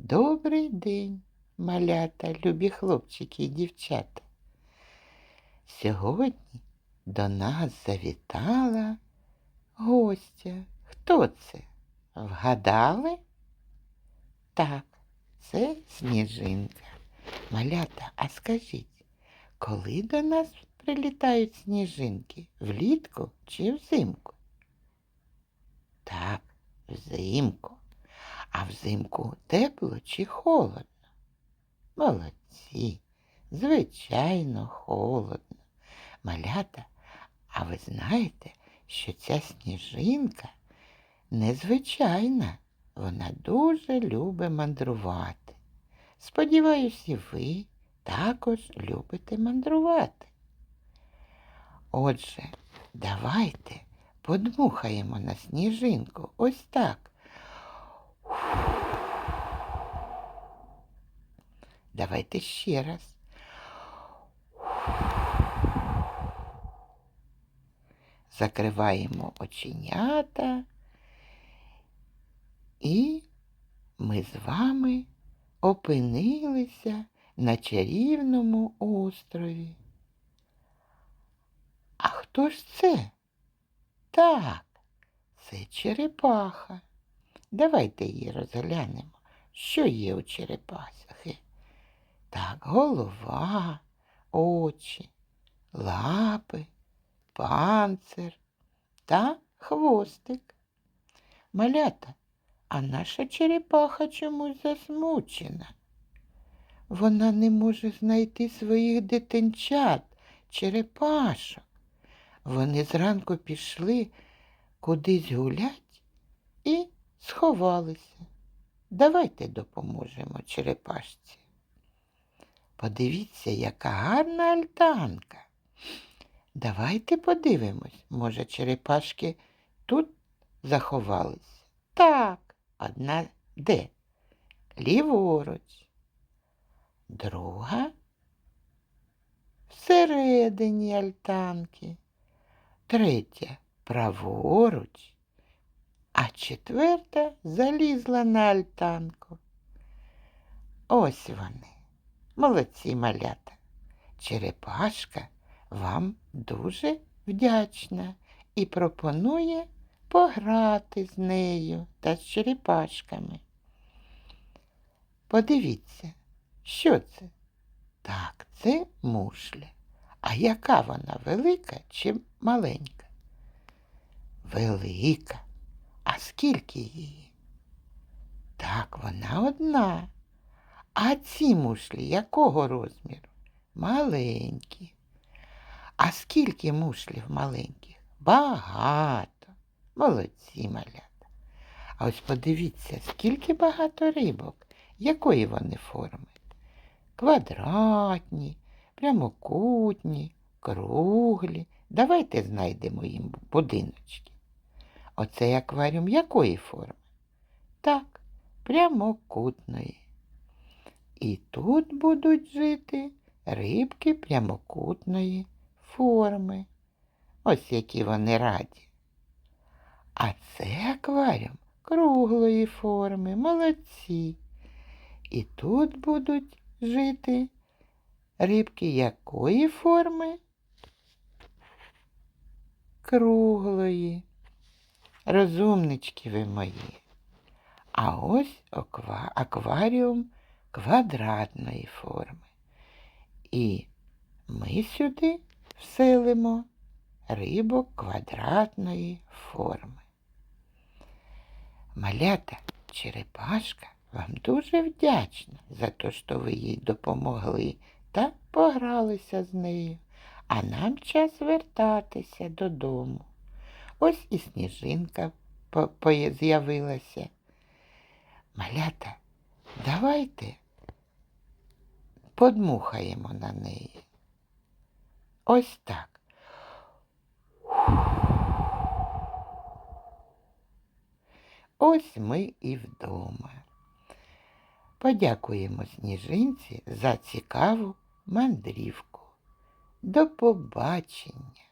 Добрий день, малята, любі хлопчики і дівчата. Сьогодні до нас завітала гостя. Хто це? Вгадали? Так, це сніжинка. Малята, а скажіть, коли до нас прилітають сніжинки? Влітку чи взимку? Так, взимку. А взимку тепло чи холодно? Молодці, звичайно, холодно. Малята, а ви знаєте, що ця сніжинка незвичайна, вона дуже любить мандрувати. Сподіваюсь, і ви також любите мандрувати. Отже, давайте подмухаємо на сніжинку ось так. Давайте ще раз. Закриваємо оченята, і ми з вами опинилися на чарівному острові. А хто ж це? Так, це черепаха. Давайте її розглянемо. Що є у черепахи? Голова, очі, лапи, панцир та хвостик. Малята, а наша черепаха чомусь засмучена. Вона не може знайти своїх дитинчат, черепашок. Вони зранку пішли кудись гулять і сховалися. Давайте допоможемо черепашці. Подивіться, яка гарна альтанка. Давайте подивимось, може, черепашки тут заховались? Так, одна де? Ліворуч. Друга всередині альтанки. Третя праворуч а четверта залізла на альтанку. Ось вони, молодці малята. Черепашка вам дуже вдячна і пропонує пограти з нею та з черепашками. Подивіться, що це? Так, це мушля. А яка вона велика чи маленька? Велика. А скільки її? Так, вона одна. А ці мушлі якого розміру? Маленькі. А скільки мушлів маленьких? Багато. Молодці малята. А ось подивіться, скільки багато рибок, якої вони форми? Квадратні, прямокутні, круглі. Давайте знайдемо їм будиночки. Оцей акваріум якої форми? Так, прямокутної. І тут будуть жити рибки прямокутної форми. Ось які вони раді. А це акваріум круглої форми, молодці. І тут будуть жити рибки якої форми? Круглої. Розумнички ви мої. А ось аква... акваріум квадратної форми. І ми сюди вселимо рибок квадратної форми. Малята черепашка вам дуже вдячна за те, що ви їй допомогли та погралися з нею, а нам час вертатися додому. Ось і сніжинка з'явилася. Малята, давайте подмухаємо на неї. Ось так. Ось ми і вдома. Подякуємо сніжинці за цікаву мандрівку. До побачення!